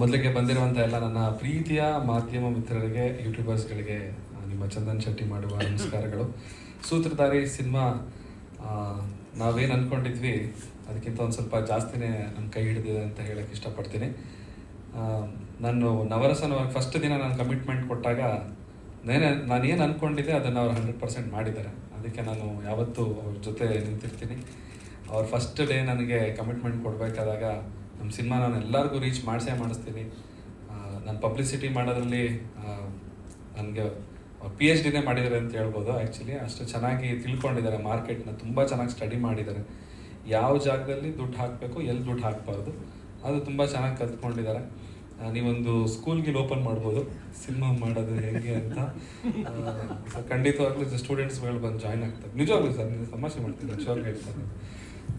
ಮೊದಲಿಗೆ ಬಂದಿರುವಂಥ ಎಲ್ಲ ನನ್ನ ಪ್ರೀತಿಯ ಮಾಧ್ಯಮ ಮಿತ್ರರಿಗೆ, ಯೂಟ್ಯೂಬರ್ಸ್ಗಳಿಗೆ ನಿಮ್ಮ ಚಂದನ್ ಶೆಟ್ಟಿ ಮಾಡುವ ನಮಸ್ಕಾರಗಳು. ಸೂತ್ರಧಾರಿ ಸಿನಿಮಾ ನಾವೇನು ಅಂದ್ಕೊಂಡಿದ್ವಿ ಅದಕ್ಕಿಂತ ಒಂದು ಸ್ವಲ್ಪ ಜಾಸ್ತಿನೇ ನನ್ನ ಕೈ ಹಿಡಿದಿದೆ ಅಂತ ಹೇಳಕ್ಕೆ ಇಷ್ಟಪಡ್ತೀನಿ. ನಾನು ನವರಸನ ಫಸ್ಟ್ ದಿನ ನಾನು ಕಮಿಟ್ಮೆಂಟ್ ಕೊಟ್ಟಾಗ ನೇನೆ, ನಾನು ಏನು ಅಂದ್ಕೊಂಡಿದ್ದೆ ಅದನ್ನು ಅವ್ರು ಹಂಡ್ರೆಡ್ ಪರ್ಸೆಂಟ್ ಮಾಡಿದ್ದಾರೆ. ಅದಕ್ಕೆ ನಾನು ಯಾವತ್ತೂ ಅವ್ರ ಜೊತೆ ನಿಂತಿರ್ತೀನಿ. ಅವ್ರು ಫಸ್ಟ್ ಡೇ ನನಗೆ ಕಮಿಟ್ಮೆಂಟ್ ಕೊಡಬೇಕಾದಾಗ ನಮ್ಮ ಸಿನಿಮಾ ನಾನು ಎಲ್ಲರಿಗೂ ರೀಚ್ ಮಾಡಿಸೇ ಮಾಡಿಸ್ತೀನಿ. ನಾನು ಪಬ್ಲಿಸಿಟಿ ಮಾಡೋದ್ರಲ್ಲಿ ನನಗೆ ಪಿ ಎಚ್ ಡಿನೇ ಮಾಡಿದ್ದಾರೆ ಅಂತ ಹೇಳ್ಬೋದು ಆ್ಯಕ್ಚುಲಿ ಅಷ್ಟು ಚೆನ್ನಾಗಿ ತಿಳ್ಕೊಂಡಿದ್ದಾರೆ ಮಾರ್ಕೆಟ್ನ ತುಂಬ ಚೆನ್ನಾಗಿ ಸ್ಟಡಿ ಮಾಡಿದ್ದಾರೆ. ಯಾವ ಜಾಗದಲ್ಲಿ ದುಡ್ಡು ಹಾಕಬೇಕು, ಎಲ್ಲಿ ದುಡ್ಡು ಹಾಕಬಾರ್ದು, ಅದು ತುಂಬ ಚೆನ್ನಾಗಿ ಕಲ್ತ್ಕೊಂಡಿದ್ದಾರೆ. ನೀವೊಂದು ಸ್ಕೂಲ್ಗೆ ಓಪನ್ ಮಾಡ್ಬೋದು, ಸಿನಿಮಾ ಮಾಡೋದು ಹೇಗೆ ಅಂತ. ಖಂಡಿತವಾಗ್ಲೂ ಸ್ಟೂಡೆಂಟ್ಸ್ಗಳು ಬಂದು ಜಾಯ್ನ್ ಆಗ್ತಾರೆ. ನಿಜವಾಗ್ಲೂ ಸರ್ ನೀವು ಸಮಸ್ಯೆ ಮಾಡ್ತೀನಿ ನಿಜವಾಗ್ಲೂ ಹೇಳ್ತಾರೆ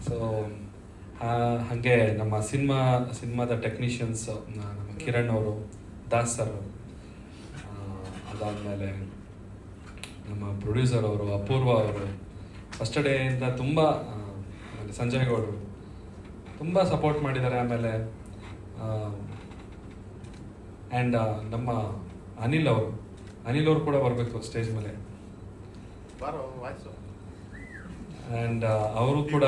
ಸೊ ಹಾಗೆ ನಮ್ಮ ಸಿನಿಮಾ ಸಿನಿಮಾದ ಟೆಕ್ನಿಷಿಯನ್ಸ್ ನಮ್ಮ ಕಿರಣ್ ಅವರು ದಾಸ್ ಸರ್ ಅದಾದಮೇಲೆ ನಮ್ಮ ಪ್ರೊಡ್ಯೂಸರ್ ಅವರು ಅಪೂರ್ವ ಅವರು ಫಸ್ಟ್ ಡೇಯಿಂದ ತುಂಬ ಆಮೇಲೆ ಸಂಜಯ್ ಗೌಡರು ತುಂಬ ಸಪೋರ್ಟ್ ಮಾಡಿದ್ದಾರೆ. ಆಮೇಲೆ ಆ್ಯಂಡ್ ನಮ್ಮ ಅನಿಲ್ ಅವರು ಅನಿಲ್ ಅವರು ಕೂಡ ಬರಬೇಕು ಸ್ಟೇಜ್ ಮೇಲೆ. ಆ್ಯಂಡ್ ಅವರು ಕೂಡ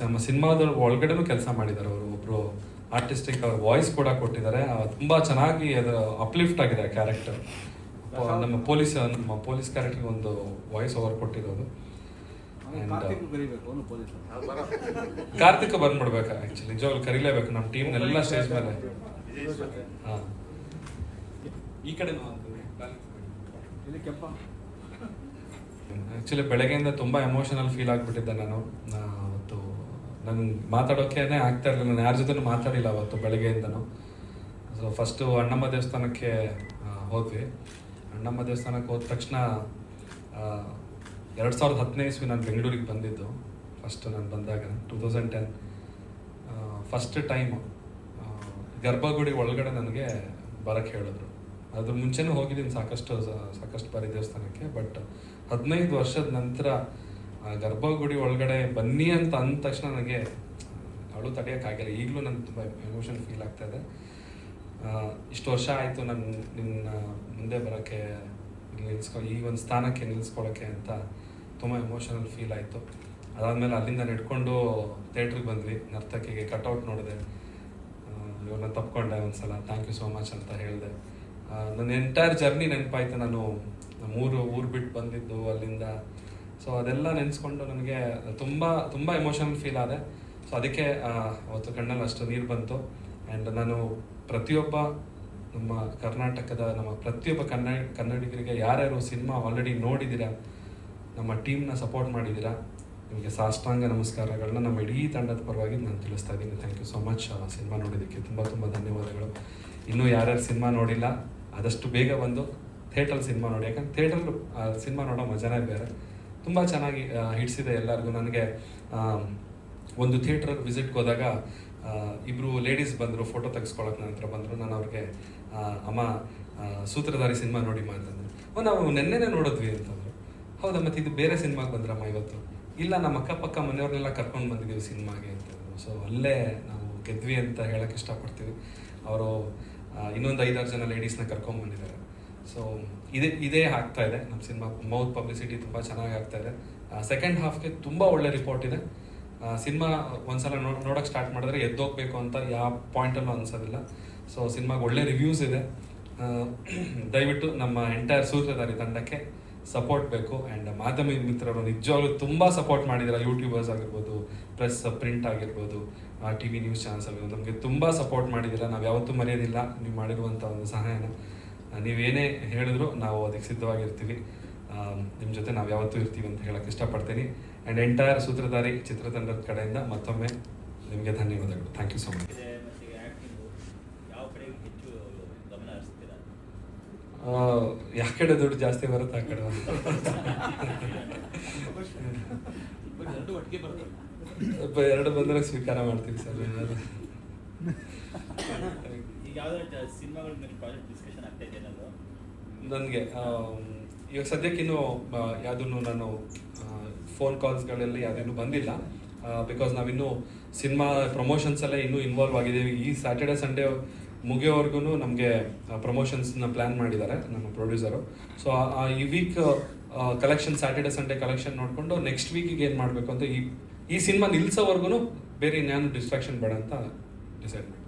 ನಮ್ಮ ಸಿನಿಮಾದ ಒಳಗಡೆನೂ ಕೆಲಸ ಮಾಡಿದ್ದಾರೆ ಅವರು. ಒಬ್ಬರು ಆರ್ಟಿಸ್ಟಿಕ್ ಅವ್ರ ವಾಯ್ಸ್ ಕೂಡ ಕೊಟ್ಟಿದ್ದಾರೆ ತುಂಬಾ ಚೆನ್ನಾಗಿ ಅದರ ಅಪ್ಲಿಫ್ಟ್ ಆಗಿದೆ ಕ್ಯಾರೆಕ್ಟರ್ ನಮ್ಮ ಪೊಲೀಸ್ ನಮ್ಮ ಪೊಲೀಸ್ ಕ್ಯಾರೆಕ್ಟರ್ಗೆ ಒಂದು ವಾಯ್ಸ್ ಓವರ್ ಕೊಟ್ಟಿರೋದು. ಕಾರ್ತಿಕ್ ಬಂದ್ಬಿಡ್ಬೇಕು? ಆಕ್ಚುಲಿ ನಿಜವಾಗ್ಲು ಕರಿಲೇಬೇಕು ನಮ್ಮ ಟೀಮ್ ಎಲ್ಲ ಸ್ಟೇಜ್ ಮೇಲೆ. ಹಾಂ. ಈ ಕಡೆ ಇಲ್ಲಿ ಕೆಂಪ. ಆ್ಯಕ್ಚುಲಿ ಬೆಳಗ್ಗೆಯಿಂದ ತುಂಬ ಎಮೋಷನಲ್ ಫೀಲ್ ಆಗಿಬಿಟ್ಟಿದ್ದೆ ನಾನು. ಆ, ಮಾತಾಡೋಕೆ ಆಗ್ತಾ ಇರಲಿಲ್ಲ. ನಾನು ಯಾರ ಜೊತೆ ಮಾತಾಡಿಲ್ಲ ಅವತ್ತು ಬೆಳಗ್ಗೆಯಿಂದನೂ. ಸೊ ಫಸ್ಟು ಅಣ್ಣಮ್ಮ ದೇವಸ್ಥಾನಕ್ಕೆ ಹೋದ್ವಿ. ಅಣ್ಣಮ್ಮ ದೇವಸ್ಥಾನಕ್ಕೆ ಹೋದ ತಕ್ಷಣ ಎರಡು ಸಾವಿರದ ಹದಿನೈದು ಇಸ್ವಿ ನಾನು ಬೆಂಗಳೂರಿಗೆ ಬಂದಿದ್ದು. ಫಸ್ಟ್ ನಾನು ಬಂದಾಗ two thousand ten first time ಗರ್ಭಗುಡಿ ಒಳಗಡೆ ನನಗೆ ಬರೋಕ್ಕೆ ಹೇಳಿದ್ರು. ಅದ್ರ ಮುಂಚೆನೂ ಹೋಗಿದ್ದೀನಿ ಸಾಕಷ್ಟು ಸಾಕಷ್ಟು ಬಾರಿ ದೇವಸ್ಥಾನಕ್ಕೆ ಬಟ್ ಹದಿನೈದು ವರ್ಷದ ನಂತರ ಗರ್ಭಗುಡಿ ಒಳಗಡೆ ಬನ್ನಿ ಅಂತ ಅಂದ ತಕ್ಷಣ ನನಗೆ ಅಳು ತಡೆಯೋಕ್ಕಾಗಿಲ್ಲ ಈಗಲೂ ನನಗೆ ತುಂಬ ಎಮೋಷನ್ ಫೀಲ್ ಆಗ್ತಾ ಇದೆ. ಆ, ಇಷ್ಟು ವರ್ಷ ಆಯಿತು ನಾನು ನಿನ್ನ ಮುಂದೆ ಬರೋಕ್ಕೆ ನಿಲ್ಸ್ಕೊ ಈ ಒಂದು ಸ್ಥಾನಕ್ಕೆ ನಿಲ್ಲಿಸ್ಕೊಳ್ಳೋಕ್ಕೆ ಅಂತ ತುಂಬ ಎಮೋಷನಲ್ ಫೀಲ್ ಆಯಿತು. ಅದಾದಮೇಲೆ ಅಲ್ಲಿಂದ ನಡ್ಕೊಂಡು ಥಿಯೇಟ್ರಿಗೆ ಬಂದ್ವಿ. ನರ್ತಕಿಗೆ ಕಟ್ಔಟ್ ನೋಡಿದೆ. ಇವ್ರನ್ನ ತಪ್ಕೊಂಡೆ ಒಂದ್ಸಲ. ಥ್ಯಾಂಕ್ ಯು ಸೋ ಮಚ್ ಅಂತ ಹೇಳಿದೆ. ನನ್ನ ಎಂಟೈರ್ ಜರ್ನಿ ನೆನಪಾಯ್ತು. ನಾನು ಮೂರು ಊರು ಬಿಟ್ಟು ಬಂದಿದ್ದು ಅಲ್ಲಿಂದ. ಸೊ ಅದೆಲ್ಲ ನೆನೆಸ್ಕೊಂಡು ನನಗೆ ತುಂಬ ತುಂಬ ಎಮೋಷನಲ್ ಫೀಲ್ ಆದೆ. ಸೊ ಅದಕ್ಕೆ ಅವತ್ತು ಕಣ್ಣಲ್ಲಿ ಅಷ್ಟು ನೀರು ಬಂತು. ಆ್ಯಂಡ್ ನಾನು ಪ್ರತಿಯೊಬ್ಬ ನಮ್ಮ ಕರ್ನಾಟಕದ, ನಮ್ಮ ಪ್ರತಿಯೊಬ್ಬ ಕನ್ನಡ, ಕನ್ನಡಿಗರಿಗೆ ಯಾರ್ಯಾರು ಸಿನಿಮಾ ಆಲ್ರೆಡಿ ನೋಡಿದ್ದೀರಾ, ನಮ್ಮ ಟೀಮ್ನ ಸಪೋರ್ಟ್ ಮಾಡಿದ್ದೀರಾ, ನಿಮಗೆ ಸಾಷ್ಟಾಂಗ ನಮಸ್ಕಾರಗಳನ್ನ ನಮ್ಮ ಇಡೀ ತಂಡದ ಪರವಾಗಿ ನಾನು ತಿಳಿಸ್ತಾ ಇದ್ದೀನಿ. Thank you so much cinema ನೋಡಿದ್ದಕ್ಕೆ ತುಂಬ ತುಂಬ ಧನ್ಯವಾದಗಳು. ಇನ್ನೂ ಯಾರ್ಯಾರು ಸಿನಿಮಾ ನೋಡಿಲ್ಲ, ಆದಷ್ಟು ಬೇಗ ಬಂದು ಥಿಯೇಟ್ರಲ್ಲಿ ಸಿನಿಮಾ ನೋಡಿ. ಯಾಕಂದ್ರೆ ಥಿಯೇಟ್ರಲ್ಲಿ ಸಿನಿಮಾ ನೋಡೋ ಮಜಾನೇ ಬೇರೆ. ತುಂಬ ಚೆನ್ನಾಗಿ ಹಿಡಿಸಿದೆ ಎಲ್ಲರಿಗೂ. ನನಗೆ ಒಂದು ಥಿಯೇಟ್ರಿಗೆ ವಿಸಿಟ್ಗೆ ಹೋದಾಗ ಇಬ್ಬರು ಲೇಡೀಸ್ ಬಂದರು, ಫೋಟೋ ತೆಗೆಸ್ಕೊಳಕ್ಕೆ ನನ್ನ ಹತ್ರ ಬಂದರು. ನಾನು ಅವ್ರಿಗೆ ಅಮ್ಮ ಸೂತ್ರಧಾರಿ ಸಿನಿಮಾ ನೋಡಿ ಅಂತಂದರು. ಓ, ನಾವು ನೆನ್ನೆನೇ ನೋಡಿದ್ವಿ ಅಂತಂದ್ರು. ಹೌದಾ, ಮತ್ತೆ ಇದು ಬೇರೆ ಸಿನಿಮಾಗೆ ಬಂದ್ರಮ್ಮ ಇವತ್ತು? ಇಲ್ಲ, ನಮ್ಮ ಅಕ್ಕಪಕ್ಕ ಮನೆಯವ್ರನ್ನೆಲ್ಲ ಕರ್ಕೊಂಡು ಬಂದಿದ್ದೀವಿ ಸಿನಿಮಾಗೆ ಅಂತಂದ್ರು. ಸೊ, ಅಲ್ಲೇ ನಾವು ಗೆದ್ವಿ ಅಂತ ಹೇಳಕ್ಕೆ ಇಷ್ಟಪಡ್ತೀವಿ. ಅವರು ಇನ್ನೊಂದು ಐದಾರು ಜನ ಲೇಡೀಸ್ನ ಕರ್ಕೊಂಡ್ಬಂದಿದ್ದಾರೆ ಸೊ ಇದೇ ಇದೇ ಆಗ್ತಾ ಇದೆ. ನಮ್ಮ ಸಿನಿಮಾ ಮೌತ್ ಪಬ್ಲಿಸಿಟಿ ತುಂಬ ಚೆನ್ನಾಗಿ ಆಗ್ತಾ ಇದೆ. ಸೆಕೆಂಡ್ ಹಾಫ್ಗೆ ತುಂಬ ಒಳ್ಳೆ ರಿಪೋರ್ಟ್ ಇದೆ. ಸಿನಿಮಾ ಒಂದ್ಸಲ ನೋ ನೋಡೋಕೆ ಸ್ಟಾರ್ಟ್ ಮಾಡಿದ್ರೆ ಎದ್ದೋಗ್ಬೇಕು ಅಂತ ಯಾವ ಪಾಯಿಂಟಲ್ಲೂ ಅನ್ಸೋದಿಲ್ಲ. ಸೊ ಸಿನಿಮಾಗೆ ಒಳ್ಳೆ ರಿವ್ಯೂಸ್ ಇದೆ. ದಯವಿಟ್ಟು ನಮ್ಮ ಎಂಟೈರ್ ಸೂತ್ರಧಾರಿ ತಂಡಕ್ಕೆ ಸಪೋರ್ಟ್ ಬೇಕು. ಆ್ಯಂಡ್ ಮಾಧ್ಯಮ ಮಿತ್ರರು ನಿಜವಾಗ್ಲೂ ತುಂಬ ಸಪೋರ್ಟ್ ಮಾಡಿದ್ದಾರೆ ಯೂಟ್ಯೂಬರ್ಸ್ ಆಗಿರ್ಬೋದು ಪ್ರೆಸ್ ಪ್ರಿಂಟ್ ಆಗಿರ್ಬೋದು ಟಿ ವಿ ನ್ಯೂಸ್ ಚಾನಲ್ಸ್ ಆಗಿರ್ಬೋದು. ನಮಗೆ ತುಂಬ ಸಪೋರ್ಟ್ ಮಾಡಿದ್ದೀರಾ ನಾವು ಯಾವತ್ತೂ ಮರೆಯೋದಿಲ್ಲ. ನೀವು ಮಾಡಿರುವಂಥ ಒಂದು ಸಹಾಯನ. ನೀವೇನೇ ಹೇಳಿದ್ರು ನಾವು ಅದಕ್ಕೆ ಸಿದ್ಧವಾಗಿರ್ತೀವಿ. ನಿಮ್ಮ ಜೊತೆ ನಾವು ಯಾವತ್ತೂ ಇರ್ತೀವಿ ಅಂತ ಹೇಳಕ್ಕೆ ಇಷ್ಟಪಡ್ತೀನಿ. ಆ್ಯಂಡ್ ಎಂಟೈರ್ ಸೂತ್ರಧಾರಿ ಚಿತ್ರತಂಡದ ಕಡೆಯಿಂದ ಮತ್ತೊಮ್ಮೆ ನಿಮಗೆ ಧನ್ಯವಾದಗಳು. ಥ್ಯಾಂಕ್ ಯು ಸೊ ಮಚ್ ಯಾವ ಕಡೆ ದುಡ್ಡು ಜಾಸ್ತಿ ಬರುತ್ತೆ ಆ ಕಡೆ ಎರಡು ಬಂದ್ರೆ ಸ್ವೀಕಾರ ಮಾಡ್ತೀವಿ ಸರ್. ನನಗೆ ಇವಾಗ ಸದ್ಯಕ್ಕಿನ್ನೂ ಯಾವುದನ್ನು ನಾನು ಫೋನ್ ಕಾಲ್ಸ್ಗಳಲ್ಲಿ ಯಾವುದೇನು ಬಂದಿಲ್ಲ. ಬಿಕಾಸ್ ನಾವಿನ್ನೂ ಸಿನಿಮಾ ಪ್ರಮೋಷನ್ಸ್ ಎಲ್ಲ ಇನ್ನೂ ಇನ್ವಾಲ್ವ್ ಆಗಿದ್ದೀವಿ. ಈ ಸ್ಯಾಟರ್ಡೆ ಸಂಡೇ ಮುಗಿಯೋವರೆಗೂ ನಮಗೆ ಪ್ರಮೋಷನ್ಸ್ನ ಪ್ಲ್ಯಾನ್ ಮಾಡಿದ್ದಾರೆ ನಮ್ಮ ಪ್ರೊಡ್ಯೂಸರು ಸೊ ಈ week collection Saturday Sunday collection ನೋಡಿಕೊಂಡು ನೆಕ್ಸ್ಟ್ ವೀಕಿಗೆ ಏನು ಮಾಡಬೇಕು ಅಂತ ಈ ಈ ಸಿನಿಮಾ ನಿಲ್ಸೋವರೆಗೂ ಬೇರೆ ಇನ್ಯಾನು ಡಿಸ್ಟ್ರಾಕ್ಷನ್ ಬೇಡ ಅಂತ ಡಿಸೈಡ್ ಮಾಡಿ